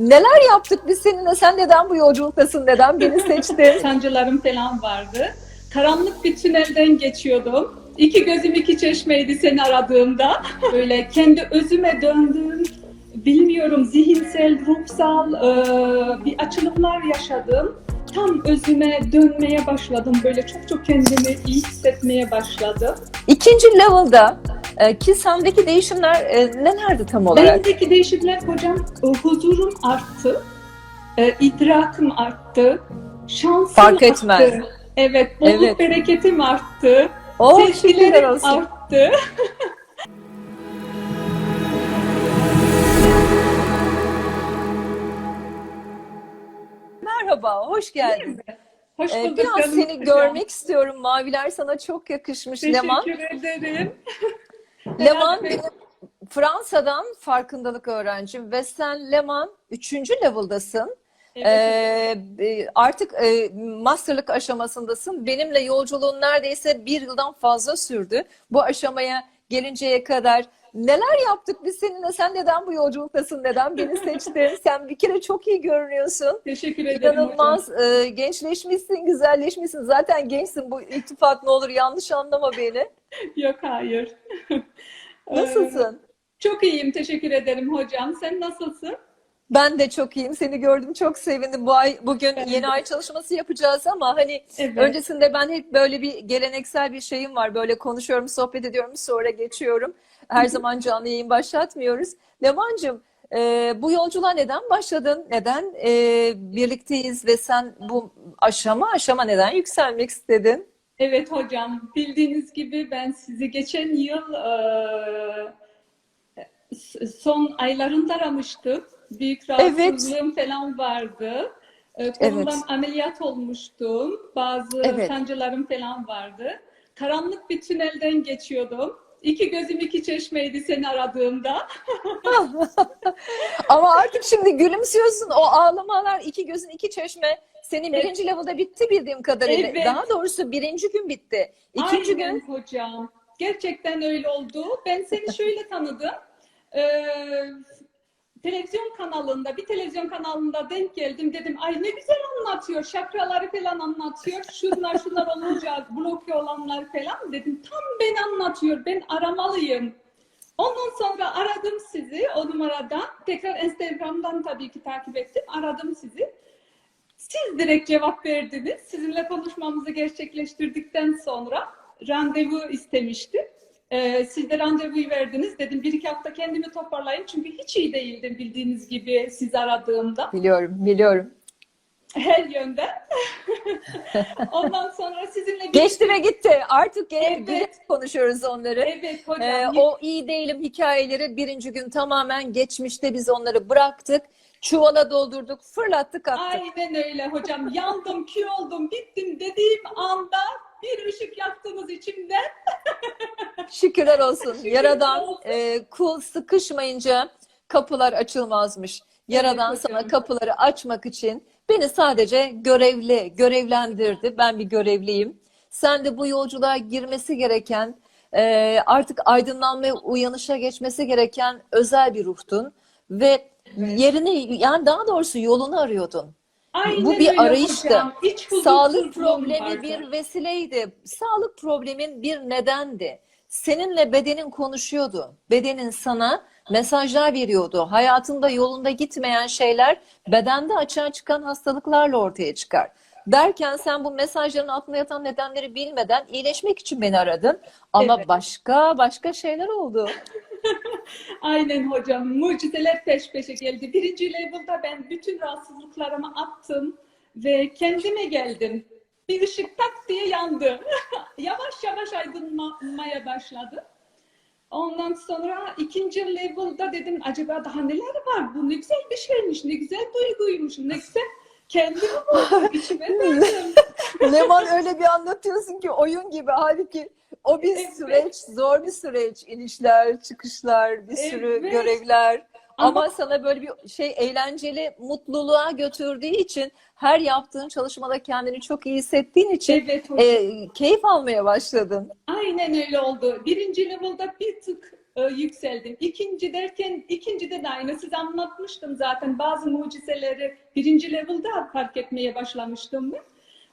Neler yaptık biz seninle? Sen neden bu yolculuktasın? Neden beni seçtin? sancılarım falan vardı. Karanlık bir tünelden geçiyordum. İki gözüm iki çeşmeydi seni aradığımda. Böyle kendi özüme döndüm. Bilmiyorum zihinsel, ruhsal e, bir açılımlar yaşadım. Tam özüme dönmeye başladım. Böyle çok çok kendimi iyi hissetmeye başladım. İkinci level'da e, ki sendeki değişimler e, nelerdi tam olarak? Bendeki değişiklikler hocam e, huzurum arttı. E, idrakım arttı. Şansım Fark arttı. etmez. Evet, bolluk Evet. bereketim arttı. Oh Sevgilerim olsun. arttı. Merhaba, hoş geldin. Hoş Ee, bulduk biraz seni hocam. görmek istiyorum. Maviler sana çok yakışmış Teşekkür Leman. ederim. Leman Fransa'dan farkındalık öğrencim ve sen Leman 3. level'dasın. Evet, Ee, e, artık e, masterlık aşamasındasın. Benimle yolculuğun neredeyse bir yıldan fazla sürdü. Bu aşamaya gelinceye kadar neler yaptık biz seninle? Sen neden bu yolculuktasın? Neden beni seçtin? Sen bir kere çok iyi görünüyorsun. Teşekkür ederim İnanılmaz e, gençleşmişsin, güzelleşmişsin. Zaten gençsin. Bu iltifat ne olur yanlış anlama beni. hocam. Yok hayır. Ee, Nasılsın? Çok iyiyim. Teşekkür ederim hocam. Sen nasılsın? Ben de çok iyiyim. Seni gördüm, çok sevindim. Bu ay bugün Ben yeni ay çalışması yapacağız ama hani Evet. öncesinde ben hep böyle bir geleneksel bir şeyim var. Böyle konuşuyorum, sohbet ediyorum, sonra geçiyorum. Her zaman canlı yayın başlatmıyoruz. Leman'cığım, e, bu yolculuğa neden başladın? Neden e, birlikteyiz ve sen bu aşama aşama neden yükselmek istedin? Evet hocam, bildiğiniz gibi ben sizi geçen yıl e, son aylarında aramıştım. Büyük rahatsızlığım falan vardı. E, kolumdan Evet. ameliyat olmuştum. Bazı Evet. sancılarım falan vardı. Karanlık bir tünelden geçiyordum. İki gözüm iki çeşmeydi seni aradığımda. Ama artık şimdi gülümsüyorsun. O ağlamalar, iki gözün iki çeşme. Senin Evet. birinci level'da bitti bildiğim kadarıyla. Evet. Daha doğrusu birinci gün bitti. İkinci Aynen gün hocam. Gerçekten öyle oldu. Ben seni şöyle tanıdım. Ee, televizyon kanalında, bir televizyon kanalında denk geldim. Dedim ay ne güzel anlatıyor. Şakraları falan anlatıyor. Şunlar şunlar olunca bloke olanlar falan. Dedim tam ben anlatıyor. Ben aramalıyım. Ondan sonra aradım sizi o numaradan. Tekrar Instagram'dan tabii ki takip ettim. Aradım sizi. Siz direkt cevap verdiniz. Sizinle konuşmamızı gerçekleştirdikten sonra randevu istemiştim. Ee, siz de randevuyu verdiniz. Dedim bir iki hafta kendimi toparlayayım. Çünkü hiç iyi değildim bildiğiniz gibi sizi aradığımda. biliyorum, biliyorum. Her yönde. Ondan sonra sizinle. Geçti ve gitti. Artık gene Evet. konuşuyoruz onları. Evet hocam. Ee, o iyi değilim hikayeleri birinci gün tamamen geçmişte biz onları bıraktık. Çuvala doldurduk, fırlattık attık. Aynen öyle hocam. Yandım, kül oldum, bittim dediğim anda bir ışık yaktınız içimde. Şükürler olsun. Şükürler Yaradan olsun. e, kul sıkışmayınca kapılar açılmazmış. Yaradan Evet sana kapıları açmak için beni sadece görevli, görevlendirdi. Ben bir görevliyim. Sen de bu yolculuğa girmesi gereken, e, artık aydınlanmaya, uyanışa geçmesi gereken özel bir ruhtun ve yerini, yani daha doğrusu yolunu arıyordun. Aynen Bu bir arayıştı. Sağlık problemi vardı. bir vesileydi. Sağlık problemin bir nedendi. Seninle bedenin konuşuyordu. Bedenin sana mesajlar veriyordu. Hayatında yolunda gitmeyen şeyler bedende açığa çıkan hastalıklarla ortaya çıkar. Derken sen bu mesajların altında yatan nedenleri bilmeden iyileşmek için beni aradın. Ama Evet. başka başka şeyler oldu. Aynen hocam. Mucizeler peş peşe geldi. Birinci level'da ben bütün rahatsızlıklarımı attım ve kendime geldim. Bir ışık tak diye yandı. yavaş yavaş aydınlanmaya başladı. Ondan sonra ikinci level'da dedim acaba daha neler var? Bu ne güzel bir şeymiş, ne güzel duyguymuş, ne güzel kendimi buldum, içime döndüm. Leman öyle bir anlatıyorsun ki oyun gibi. Halbuki o bir Evet. süreç, zor bir süreç. İnişler, çıkışlar, bir sürü Evet. görevler. Ama, Ama- sana böyle bir şey eğlenceli, mutluluğa götürdüğü için her yaptığın çalışmada kendini çok iyi hissettiğin için Evet hocam. e, keyif almaya başladın. Aynen öyle oldu. Birinci level'da bir tık e, yükseldim. İkinci derken ikincide de aynı. Size anlatmıştım zaten bazı mucizeleri birinci level'da fark etmeye başlamıştım ben.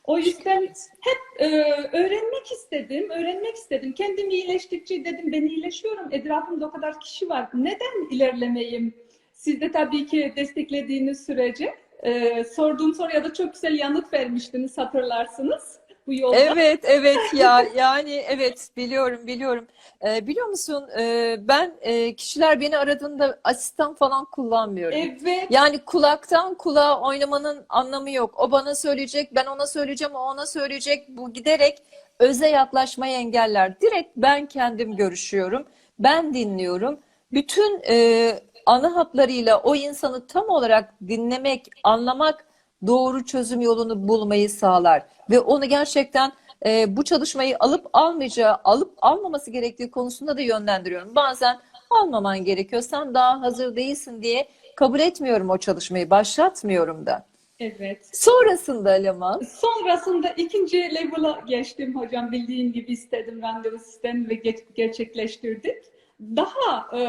O yüzden hep e, öğrenmek istedim, öğrenmek istedim. Kendim iyileştikçe dedim ben iyileşiyorum. Etrafımda o kadar kişi var. Neden ilerlemeyim? Siz de tabii ki desteklediğiniz sürece e, sorduğum soruya da çok güzel yanıt vermiştiniz hatırlarsınız bu yolda. Evet, evet ya yani evet biliyorum biliyorum. Ee, biliyor musun e, ben e, kişiler beni aradığında asistan falan kullanmıyorum. Evet. Yani kulaktan kulağa oynamanın anlamı yok. O bana söyleyecek, ben ona söyleyeceğim, o ona söyleyecek. Bu giderek öze yaklaşmayı engeller. Direkt ben kendim görüşüyorum, ben dinliyorum. Bütün e, ana hatlarıyla o insanı tam olarak dinlemek, anlamak doğru çözüm yolunu bulmayı sağlar. Ve onu gerçekten e, bu çalışmayı alıp almayacağı, alıp almaması gerektiği konusunda da yönlendiriyorum. Bazen almaman gerekiyor. Sen daha hazır değilsin diye kabul etmiyorum o çalışmayı, başlatmıyorum da. Evet. Sonrasında Leman, Sonrasında ikinci level'a geçtim hocam. Bildiğin gibi istedim randevu sistemi ve geç- gerçekleştirdik. Daha e,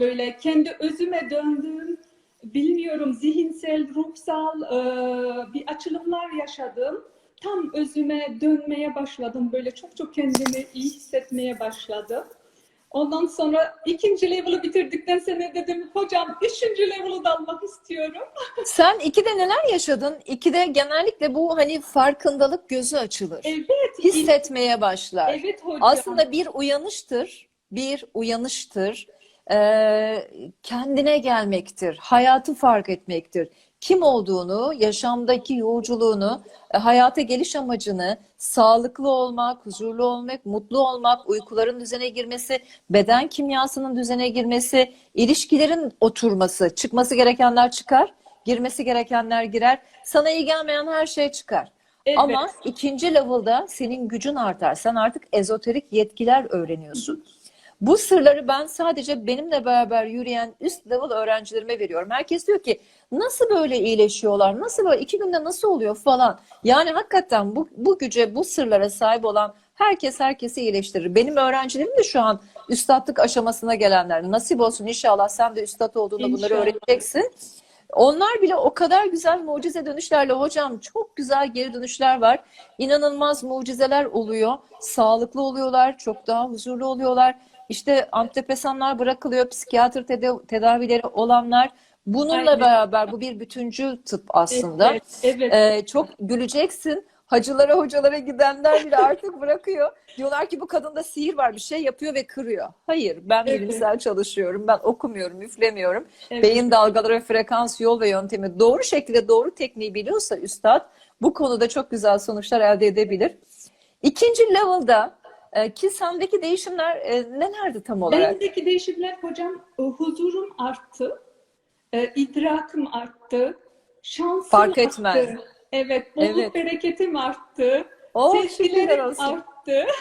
böyle kendi özüme döndüm. Bilmiyorum zihinsel, ruhsal e, bir açılımlar yaşadım. Tam özüme dönmeye başladım. Böyle çok çok kendimi iyi hissetmeye başladım. Ondan sonra ikinci level'ı bitirdikten sonra dedim hocam üçüncü level'ı da almak istiyorum. sen ikide neler yaşadın? İkide genellikle bu hani farkındalık gözü açılır. Evet. Hissetmeye başlar. Evet hocam. Aslında bir uyanıştır, bir uyanıştır. Ee, kendine gelmektir, hayatı fark etmektir. Kim olduğunu, yaşamdaki yolculuğunu, e, hayata geliş amacını, sağlıklı olmak, huzurlu olmak, mutlu olmak, uykuların düzene girmesi, beden kimyasının düzene girmesi, ilişkilerin oturması, çıkması gerekenler çıkar, girmesi gerekenler girer. Sana iyi gelmeyen her şey çıkar. Evet. Ama ikinci level'da senin gücün artar. Sen artık ezoterik yetkiler öğreniyorsun. Bu sırları ben sadece benimle beraber yürüyen üst level öğrencilerime veriyorum. Herkes diyor ki nasıl böyle iyileşiyorlar, nasıl böyle iki günde nasıl oluyor falan. Yani hakikaten bu, bu güce, bu sırlara sahip olan herkes herkesi iyileştirir. Benim öğrencilerim de şu an üstatlık aşamasına gelenler. Nasip olsun inşallah sen de üstad olduğunda bunları İnşallah. öğreneceksin. Onlar bile o kadar güzel mucize dönüşlerle hocam çok güzel geri dönüşler var. İnanılmaz mucizeler oluyor. Sağlıklı oluyorlar, çok daha huzurlu oluyorlar. İşte antidepresanlar bırakılıyor, psikiyatr teda- tedavileri olanlar. Bununla Aynen. beraber bu bir bütüncül tıp aslında. Evet, evet. Ee, çok güleceksin. Hacılara hocalara gidenler bile artık bırakıyor. Diyorlar ki bu kadında sihir var bir şey yapıyor ve kırıyor. Hayır ben Evet. bilimsel çalışıyorum. Ben okumuyorum, üflemiyorum. Evet. Beyin dalgaları frekans yol ve yöntemi doğru şekilde doğru tekniği biliyorsa üstad bu konuda çok güzel sonuçlar elde edebilir. İkinci level'da ki sendeki değişimler e, nelerdi tam olarak? Bendeki değişimler hocam e, huzurum arttı, e, idrakım arttı, şansım Fark etmez. arttı. Evet, bolluk Evet. bereketim arttı, Oh olsun. arttı.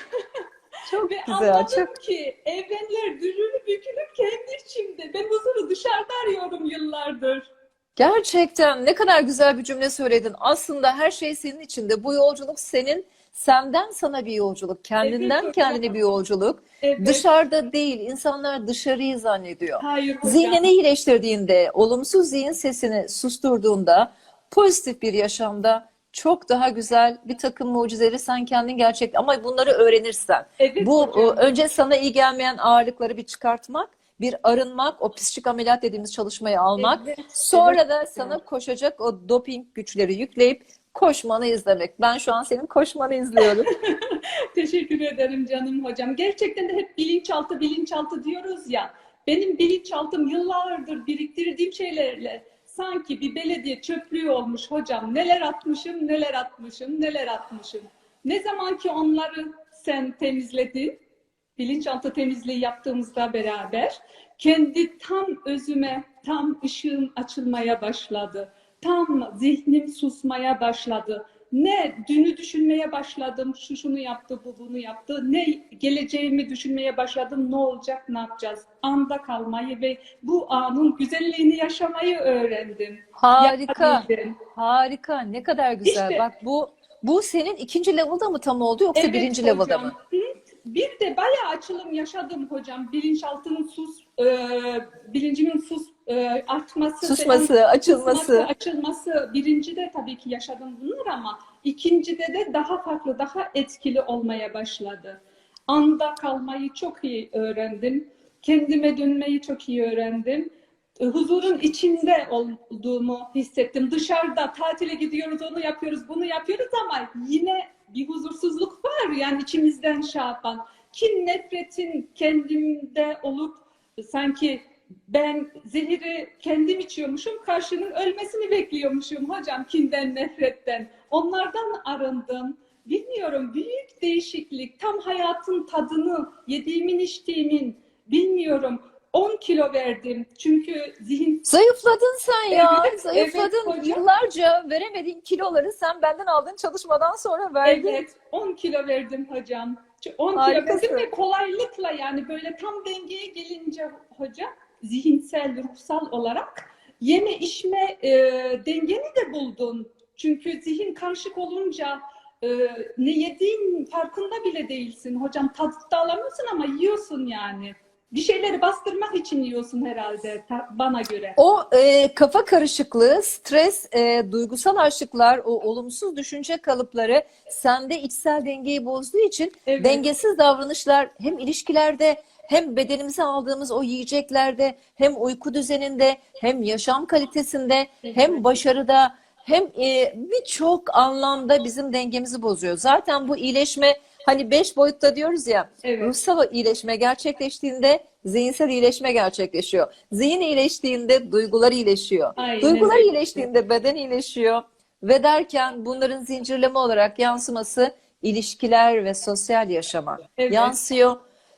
Çok Ve güzel, anladım çok ki evrenler dürülü bükülür kendi içimde. Ben huzuru dışarıda arıyorum yıllardır. Gerçekten ne kadar güzel bir cümle söyledin. Aslında her şey senin içinde. Bu yolculuk senin, senden sana bir yolculuk, kendinden hocam. kendine bir yolculuk. Evet. Dışarıda değil, insanlar dışarıyı zannediyor. Hayır hocam. Zihnini iyileştirdiğinde, olumsuz zihin sesini susturduğunda, pozitif bir yaşamda çok daha güzel bir takım mucizeleri sen kendin gerçek ama bunları öğrenirsen. Evet Bu hocam. e, önce sana iyi gelmeyen ağırlıkları bir çıkartmak, bir arınmak, o psikik ameliyat dediğimiz çalışmayı almak. Evet, Sonra evet da sana koşacak o doping güçleri yükleyip koşmanı izlemek. Ben şu an senin koşmanı izliyorum. Teşekkür ederim canım hocam. Gerçekten de hep bilinçaltı bilinçaltı diyoruz ya. Benim bilinçaltım yıllardır biriktirdiğim şeylerle sanki bir belediye çöplüğü olmuş hocam. Neler atmışım, neler atmışım, neler atmışım. Ne zaman ki onları sen temizledin, bilinçaltı temizliği yaptığımızda beraber kendi tam özüme, tam ışığım açılmaya başladı. Tam zihnim susmaya başladı. Ne dünü düşünmeye başladım, şu şunu yaptı, bu bunu yaptı. Ne geleceğimi düşünmeye başladım, ne olacak, ne yapacağız. Anda kalmayı ve bu anın güzelliğini yaşamayı öğrendim. Harika, Yapabildim. harika. Ne kadar güzel. İşte- Bak bu bu senin ikinci level'da mı tam oldu yoksa Evet birinci hocam. level'da mı? Bir de bayağı açılım yaşadım hocam. Bilinçaltının sus, e, bilincimin sus e, artması, Susması, açılması. susması, açılması. Birinci de tabii ki yaşadım bunlar ama ikincide de daha farklı, daha etkili olmaya başladı. Anda kalmayı çok iyi öğrendim. Kendime dönmeyi çok iyi öğrendim. E, Huzurun içinde olduğumu hissettim. Dışarıda tatile gidiyoruz, onu yapıyoruz, bunu yapıyoruz ama yine bir huzursuzluk var. Yani içimizden şey yapan. Kin, nefretin kendimde olup sanki ben zehiri kendim içiyormuşum, karşının ölmesini bekliyormuşum hocam kinden, nefretten. Onlardan arındım. Bilmiyorum büyük değişiklik. Tam hayatın tadını, yediğimin, içtiğimin bilmiyorum. 10 kilo verdim. Çünkü zihin Zayıfladın sen ya. Evet, Zayıfladın. evet hocam. Yıllarca veremediğin kiloları sen benden aldığın çalışmadan sonra verdin. Evet, 10 kilo verdim hocam. 10 kilo Harikasın. verdim ve kolaylıkla yani böyle tam dengeye gelince hocam zihinsel, ruhsal olarak yeme içme e, dengeni de buldun. Çünkü zihin karışık olunca e, ne yediğin farkında bile değilsin. Hocam tadı da alamıyorsun ama yiyorsun yani. Bir şeyleri bastırmak için yiyorsun herhalde bana göre. O e, kafa karışıklığı, stres, e, duygusal açlıklar, o olumsuz düşünce kalıpları sende içsel dengeyi bozduğu için Evet. dengesiz davranışlar hem ilişkilerde hem bedenimize aldığımız o yiyeceklerde hem uyku düzeninde hem yaşam kalitesinde hem başarıda hem e, birçok anlamda bizim dengemizi bozuyor. Zaten bu iyileşme hani beş boyutta diyoruz ya Evet. ruhsal iyileşme gerçekleştiğinde zihinsel iyileşme gerçekleşiyor. Zihin iyileştiğinde duygular iyileşiyor. Aynen Duygular iyileştiğinde beden iyileşiyor. Ve derken bunların zincirleme olarak yansıması ilişkiler ve sosyal yaşama Evet. yansıyor.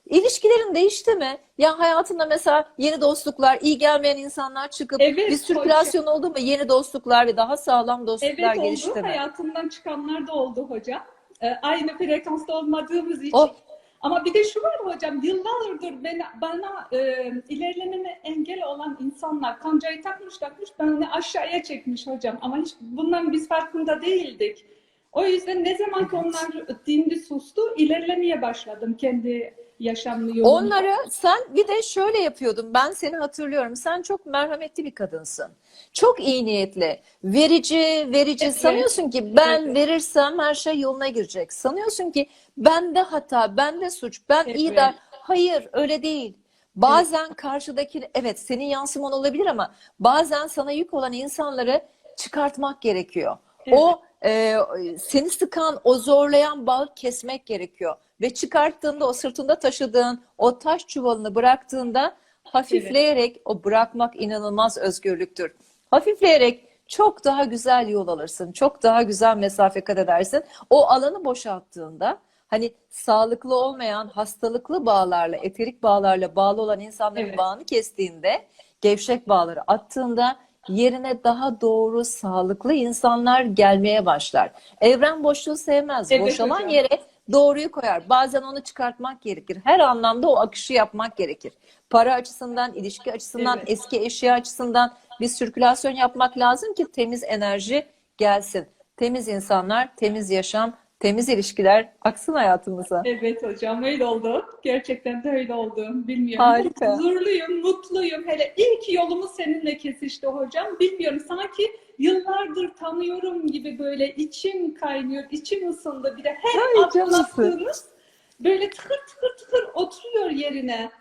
İlişkilerin değişti mi? Ya hayatında mesela yeni dostluklar, iyi gelmeyen insanlar çıkıp Evet, bir sirkülasyon oldu mu? Yeni dostluklar ve daha sağlam dostluklar Evet gelişti oldu. mi? Hayatımdan çıkanlar da oldu hocam. Ee, aynı frekansta olmadığımız için. Oh. Ama bir de şu var hocam, yıllardır beni, bana e, ilerlememe engel olan insanlar kancayı takmış takmış beni aşağıya çekmiş hocam. Ama hiç bundan biz farkında değildik. O yüzden ne zaman ki onlar dindi sustu, ilerlemeye başladım kendi yaşam yolumda. Onları sen bir de şöyle yapıyordun. Ben seni hatırlıyorum. Sen çok merhametli bir kadınsın. Çok iyi niyetli. Verici, verici. Evet. Sanıyorsun ki ben Evet. verirsem her şey yoluna girecek. Sanıyorsun ki bende hata, bende suç, ben iyi Evet. der. Hayır, öyle değil. Bazen karşıdaki evet senin yansıman olabilir ama bazen sana yük olan insanları çıkartmak gerekiyor. O e, seni sıkan, o zorlayan bağı kesmek gerekiyor. Ve çıkarttığında o sırtında taşıdığın o taş çuvalını bıraktığında hafifleyerek o bırakmak inanılmaz özgürlüktür. Hafifleyerek çok daha güzel yol alırsın. Çok daha güzel mesafe kat edersin. O alanı boşalttığında hani sağlıklı olmayan hastalıklı bağlarla, eterik bağlarla bağlı olan insanların Evet. bağını kestiğinde, gevşek bağları attığında yerine daha doğru, sağlıklı insanlar gelmeye başlar. Evren boşluğu sevmez. Evet Boşalan hocam. yere doğruyu koyar. Bazen onu çıkartmak gerekir. Her anlamda o akışı yapmak gerekir. Para açısından, ilişki açısından, Evet. eski eşya açısından bir sirkülasyon yapmak lazım ki temiz enerji gelsin. Temiz insanlar, temiz yaşam, temiz ilişkiler aksın hayatımıza. Evet hocam öyle oldu. Gerçekten de öyle oldu. Bilmiyorum. Harika. Huzurluyum, mutluyum. Hele ilk yolumuz seninle kesişti hocam. Bilmiyorum sanki yıllardır tanıyorum gibi böyle içim kaynıyor, içim ısındı. Bir de her anlattığınız böyle tıkır tıkır tıkır oturuyor yerine.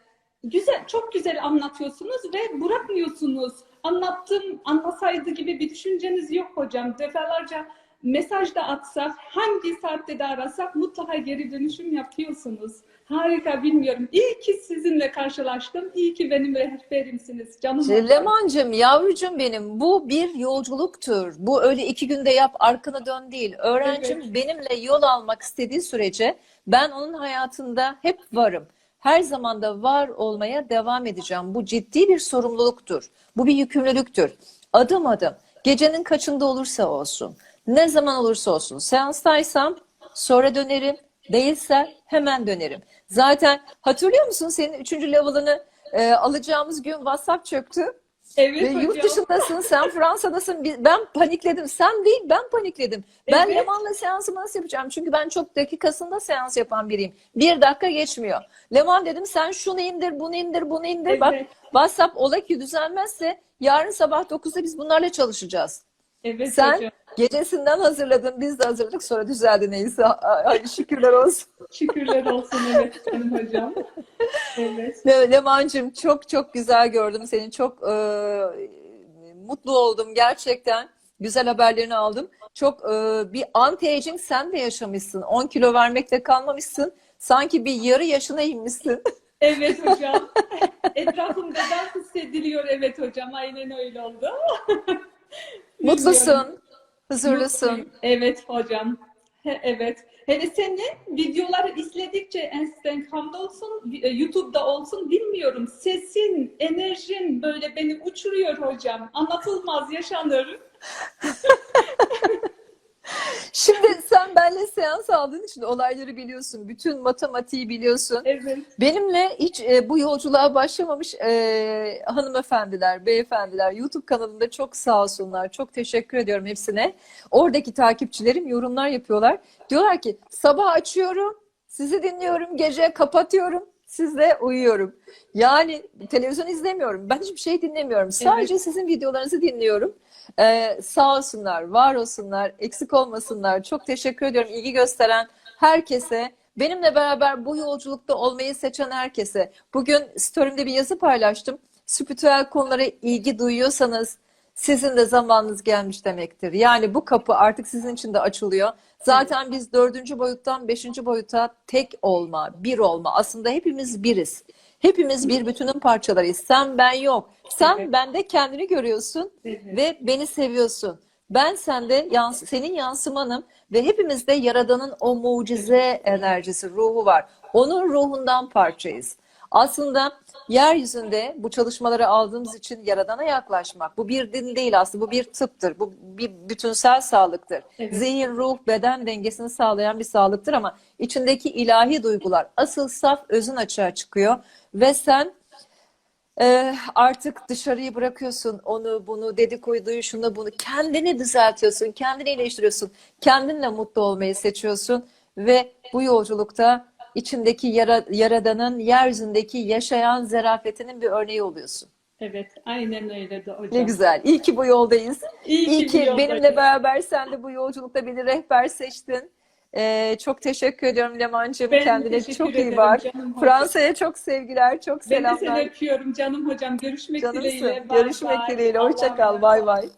Güzel, çok güzel anlatıyorsunuz ve bırakmıyorsunuz. Anlattım, anlasaydı gibi bir düşünceniz yok hocam. Defalarca mesaj da atsak, hangi saatte de arasak mutlaka geri dönüşüm yapıyorsunuz. Harika, bilmiyorum. İyi ki sizinle karşılaştım. İyi ki benim rehberimsiniz. Canım hocam. Leman'cığım, yavrucum benim bu bir yolculuktur. Bu öyle iki günde yap arkana dön değil. Öğrencim Evet. benimle yol almak istediği sürece ben onun hayatında hep varım. Her zaman da var olmaya devam edeceğim. Bu ciddi bir sorumluluktur. Bu bir yükümlülüktür. Adım adım, gecenin kaçında olursa olsun, ne zaman olursa olsun, seanstaysam sonra dönerim, değilse hemen dönerim. Zaten hatırlıyor musun senin üçüncü level'ını e, alacağımız gün WhatsApp çöktü. Evet Ve hocam. yurt dışındasın, sen Fransa'dasın. Ben panikledim. Sen değil, ben panikledim. Ben Evet. Leman'la seansımı nasıl yapacağım? Çünkü ben çok dakikasında seans yapan biriyim. Bir dakika geçmiyor. Leman dedim sen şunu indir, bunu indir, bunu indir. Bak Evet. WhatsApp ola ki düzelmezse yarın sabah 9'da biz bunlarla çalışacağız. Evet Sen hocam. Gecesinden hazırladın, biz de hazırladık. Sonra düzeldi neyse. Ay, şükürler olsun. Şükürler olsun evet canım hocam. Evet. Le- Leman'cığım çok çok güzel gördüm seni. Çok e, mutlu oldum gerçekten. Güzel haberlerini aldım. Çok e, bir anti-aging sen de yaşamışsın. 10 kilo vermekle kalmamışsın. Sanki bir yarı yaşına inmişsin. Evet hocam. Etrafımda da hissediliyor evet hocam. Aynen öyle oldu. Mutlusun, huzurlusun. Evet hocam. He, Evet. Hele senin videoları izledikçe Instagram'da olsun, e, YouTube'da olsun bilmiyorum. Sesin, enerjin böyle beni uçuruyor hocam. Anlatılmaz, yaşanır. Şimdi sen benimle seans aldığın için olayları biliyorsun. Bütün matematiği biliyorsun. Evet. Benimle hiç e, bu yolculuğa başlamamış e, hanımefendiler, beyefendiler YouTube kanalında çok sağ olsunlar. Çok teşekkür ediyorum hepsine. Oradaki takipçilerim yorumlar yapıyorlar. Diyorlar ki sabah açıyorum, sizi dinliyorum, gece kapatıyorum, sizle uyuyorum. Yani televizyon izlemiyorum. Ben hiçbir şey dinlemiyorum. Sadece sizin videolarınızı dinliyorum. Ee, sağ olsunlar, var olsunlar, eksik olmasınlar. Çok teşekkür ediyorum ilgi gösteren herkese. Benimle beraber bu yolculukta olmayı seçen herkese. Bugün story'imde bir yazı paylaştım. Spiritüel konulara ilgi duyuyorsanız sizin de zamanınız gelmiş demektir. Yani bu kapı artık sizin için de açılıyor. Zaten biz dördüncü boyuttan beşinci boyuta tek olma, bir olma. Aslında hepimiz biriz. Hepimiz bir bütünün parçalarıyız. Sen ben yok. Sen Evet. bende kendini görüyorsun Evet. ve beni seviyorsun. Ben sende yans senin yansımanım ve hepimizde Yaradan'ın o mucize enerjisi, ruhu var. Onun ruhundan parçayız. Aslında yeryüzünde bu çalışmaları aldığımız için Yaradan'a yaklaşmak. Bu bir din değil aslında, bu bir tıptır. Bu bir bütünsel sağlıktır. Evet. Zihin, ruh, beden dengesini sağlayan bir sağlıktır ama içindeki ilahi duygular, asıl saf özün açığa çıkıyor ve sen ee, artık dışarıyı bırakıyorsun onu bunu dedikoduyu şunu bunu kendini düzeltiyorsun kendini iyileştiriyorsun kendinle mutlu olmayı seçiyorsun ve bu yolculukta içindeki yara- yaradanın yeryüzündeki yaşayan zerafetinin bir örneği oluyorsun. Evet, aynen öyle de hocam. Ne güzel. İyi ki bu yoldayız. İyi İyi ki ki yoldayız. benimle beraber sen de bu yolculukta beni rehber seçtin. Ee, çok teşekkür ediyorum Leman'cığım. Ben Kendine çok iyi bak. Fransa'ya çok sevgiler, çok Ben de selamlar. seni öpüyorum canım hocam. Görüşmek Canımsın. dileğiyle. Bay Görüşmek bay. dileğiyle. Allah'a Hoşça kal. emanet Bay bay.